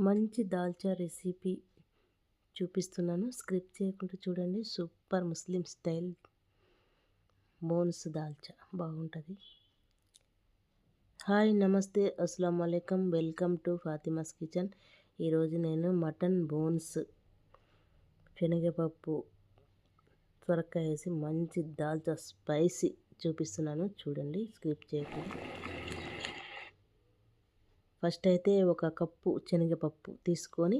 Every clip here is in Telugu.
మంచి దాల్చా రెసిపీ చూపిస్తున్నాను. స్క్రిప్ట్ చేయకుండా చూడండి. Super Muslim style bones dalcha. బాగుంటుంది. హాయ్ నమస్తే. అస్సలం అయికం వెల్కమ్ టు ఫాతిమాస్ కిచెన్. ఈరోజు నేను మటన్ బోన్స్ శనగపప్పు త్వరకాయ వేసి మంచి దాల్చా స్పైసీ చూపిస్తున్నాను. చూడండి స్క్రిప్ట్ చేయకుండా. ఫస్ట్ అయితే ఒక కప్పు శనగపప్పు తీసుకొని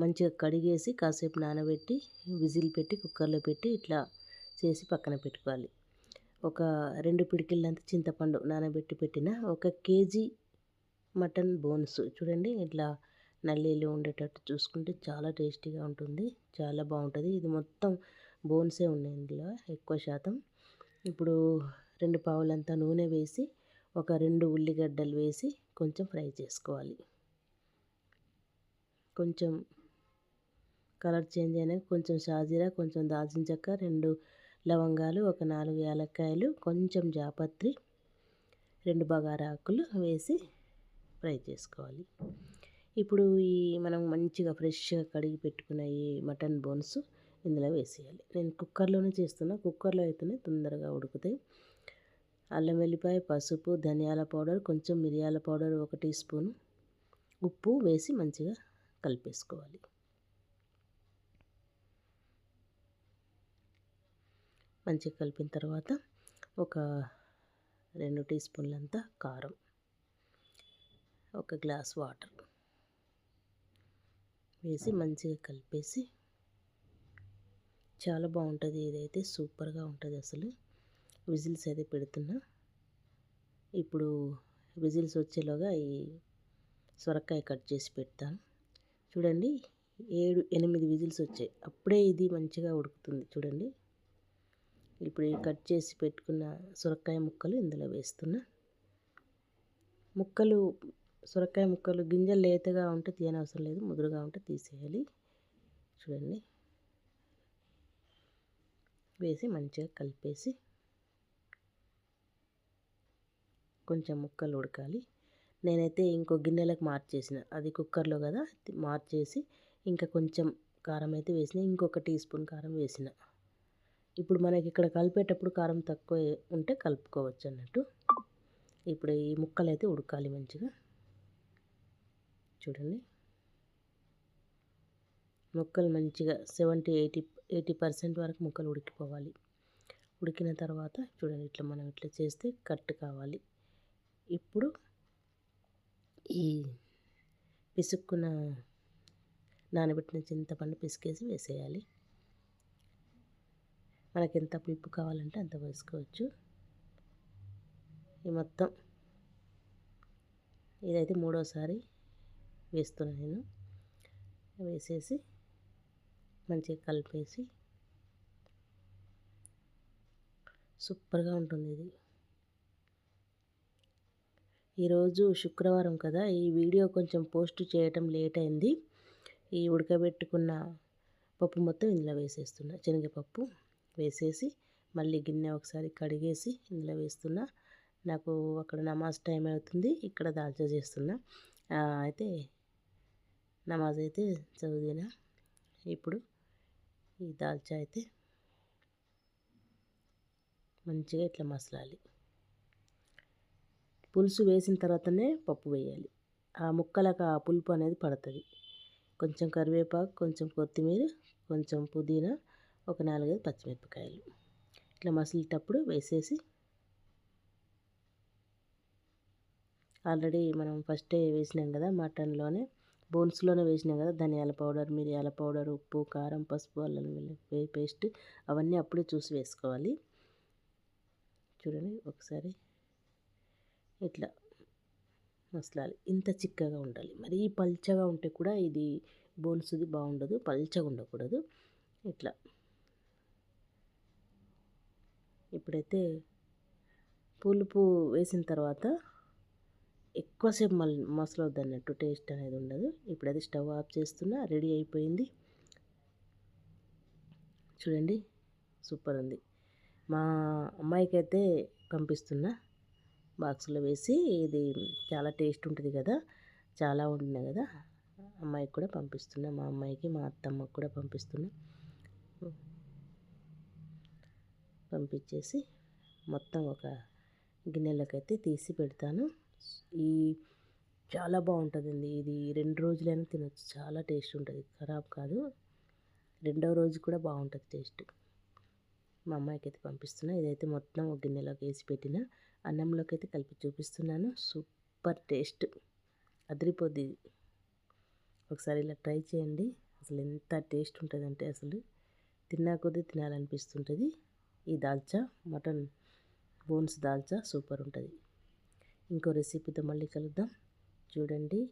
మంచిగా కడిగేసి కాసేపు నానబెట్టి విజిల్ పెట్టి కుక్కర్లో పెట్టి ఇట్లా చేసి పక్కన పెట్టుకోవాలి. ఒక రెండు పిడికిళ్ళంత చింతపండు నానబెట్టి పెట్టిన ఒక కేజీ మటన్ బోన్స్ చూడండి ఇట్లా నల్లీలు ఉండేటట్టు చూసుకుంటే చాలా టేస్టీగా ఉంటుంది చాలా బాగుంటుంది. ఇది మొత్తం బోన్సే ఉన్నాయి ఇందులో ఎక్కువ శాతం. ఇప్పుడు రెండు పావులంతా నూనె వేసి ఒక రెండు ఉల్లిగడ్డలు వేసి కొంచెం ఫ్రై చేసుకోవాలి. కొంచెం కలర్ చేంజ్ అయినా కొంచెం షాజీరా కొంచెం దాల్చిన చెక్క రెండు లవంగాలు ఒక నాలుగు యాలక్కాయలు కొంచెం జాపత్రి రెండు బగారా ఆకులు వేసి ఫ్రై చేసుకోవాలి. ఇప్పుడు ఈ మనం మంచిగా ఫ్రెష్గా కడిగి పెట్టుకున్న ఈ మటన్ బోన్స్ ఇందులో వేసేయాలి. నేను కుక్కర్లోనే చేస్తున్నా. కుక్కర్లో అయితేనే తొందరగా ఉడుకుతాయి. అల్లం వెల్లిపాయ పసుపు ధనియాల పౌడర్ కొంచెం మిరియాల పౌడర్ ఒక టీ స్పూన్. ఉప్పు వేసి మంచిగా కలిపేసుకోవాలి. మంచిగా కలిపిన తర్వాత ఒక రెండు టీ స్పూన్లంతా కారం ఒక గ్లాస్ వాటర్ వేసి మంచిగా కలిపేసి చాలా బాగుంటుంది. ఇదైతే సూపర్గా ఉంటుంది అసలు. విజిల్స్ అయితే పెడుతున్నా. ఇప్పుడు విజిల్స్ వచ్చేలోగా ఈ సొరకాయ కట్ చేసి పెడతాను. చూడండి ఏడు ఎనిమిది విజిల్స్ వచ్చాయి. అప్పుడే ఇది మంచిగా ఉడుకుతుంది. చూడండి ఇప్పుడు కట్ చేసి పెట్టుకున్న సొరకాయ ముక్కలు ఇందులో వేస్తున్నా. ముక్కలు సొరకాయ ముక్కలు గింజలు లేతగా ఉంటే తీయనవసరం లేదు. ముదురుగా ఉంటే తీసేయాలి. చూడండి వేసి మంచిగా కలిపేసి కొంచెం ముక్కలు ఉడకాలి. నేనైతే ఇంకో గిన్నెలకు మార్చేసిన. అది కుక్కర్లో కదా మార్చేసి ఇంకా కొంచెం కారం అయితే వేసిన. ఇంకొక టీ స్పూన్ కారం వేసిన. ఇప్పుడు మనకి ఇక్కడ కలిపేటప్పుడు కారం తక్కువ ఉంటే కలుపుకోవచ్చు అన్నట్టు. ఇప్పుడు ఈ ముక్కలు అయితే ఉడకాలి మంచిగా. చూడండి. ముక్కలు మంచిగా సెవెంటీ ఎయిటీ ఎయిటీ పర్సెంట్ వరకు ముక్కలు ఉడికిపోవాలి. ఉడికిన తర్వాత చూడండి ఇట్లా మనం ఇట్లా చేస్తే కట్ కావాలి. ఇప్పుడు ఈ పిసుక్కున్న నానబెట్టిన చింతపండు పిసికేసి వేసేయాలి. మనకి ఎంత పులుపు కావాలంటే అంత వేసుకోవచ్చు. ఈ మొత్తం ఇదైతే మూడోసారి వేస్తున్నాను నేను. వేసేసి మంచిగా కలిపేసి సూపర్గా ఉంటుంది ఇది. ఈరోజు శుక్రవారం కదా ఈ వీడియో కొంచెం పోస్ట్ చేయటం లేట్ అయింది. ఈ ఉడకబెట్టుకున్న పప్పు మొత్తం ఇందులో వేసేస్తున్నా. శనగపప్పు వేసేసి మళ్ళీ గిన్నె ఒకసారి కడిగేసి ఇందులో వేస్తున్నా. నాకు అక్కడ నమాజ్ టైం అవుతుంది ఇక్కడ దాల్చా చేస్తున్నా. అయితే నమాజ్ అయితే చదివినా ఇప్పుడు ఈ దాల్చా అయితే మంచిగా ఇట్లా మసలాలి. పులుసు వేసిన తర్వాతనే పప్పు వేయాలి. ఆ ముక్కలకు ఆ పులుపు అనేది పడుతుంది. కొంచెం కరివేపాకు కొంచెం కొత్తిమీర కొంచెం పుదీనా ఒక నాలుగైదు పచ్చిమిరపకాయలు. ఇట్లా మసిలేటప్పుడు వేసేసి ఆల్రెడీ మనం ఫస్టే వేసినాం కదా మటన్లోనే బోన్స్లోనే వేసినాం కదా ధనియాల పౌడర్ మిరియాల పౌడర్ ఉప్పు కారం పసుపు అల్లం పేస్ట్ అవన్నీ అప్పుడే చూసి వేసుకోవాలి. చూడండి ఒకసారి ఇట్లా మసలాలి. ఇంత చిక్కగా ఉండాలి. మరీ పల్చగా ఉంటే కూడా ఇది బోన్స్ది బాగుండదు పల్చగా ఉండకూడదు. ఇట్లా. ఇప్పుడైతే పులుపు వేసిన తర్వాత ఎక్కువసేపు మల్ మసలవద్దు అన్నట్టు టేస్ట్ అనేది ఉండదు. ఇప్పుడైతే స్టవ్ ఆఫ్ చేస్తున్నా రెడీ అయిపోయింది. చూడండి సూపర్ ఉంది. మా అమ్మాయికి అయితే పంపిస్తున్నా. బాక్స్లో వేసి ఇది చాలా టేస్ట్ ఉంటుంది కదా చాలా ఉంటున్నాయి కదా. అమ్మాయికి కూడా పంపిస్తున్నా మా అమ్మాయికి మా అత్తమ్మకి కూడా పంపిస్తున్నా. పంపించేసి మొత్తం ఒక గిన్నెలకైతే తీసి పెడతాను. ఈ చాలా బాగుంటుందండి. ఇది రెండు రోజులైనా తినొచ్చు. చాలా టేస్ట్ ఉంటుంది. ఖరాబ్ కాదు. రెండవ రోజు కూడా బాగుంటుంది టేస్ట్. మా అమ్మాయికి అయితే పంపిస్తున్నా. ఇదైతే మొత్తం ఒక గిన్నెలోకి వేసి పెట్టిన. అన్నంలోకి అయితే కలిపి చూపిస్తున్నాను. Super taste. అదిరిపోద్ది ఒకసారి ఇలా ట్రై చేయండి. అసలు ఎంత టేస్ట్ ఉంటుందంటే అసలు తిన్నా కొద్దీ తినాలనిపిస్తుంటుంది. ఈ dalcha mutton bones dalcha super ఉంటుంది. ఇంకో రెసిపీతో మళ్ళీ కలుద్దాం. చూడండి.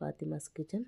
ఫాతిమాస్ కిచెన్.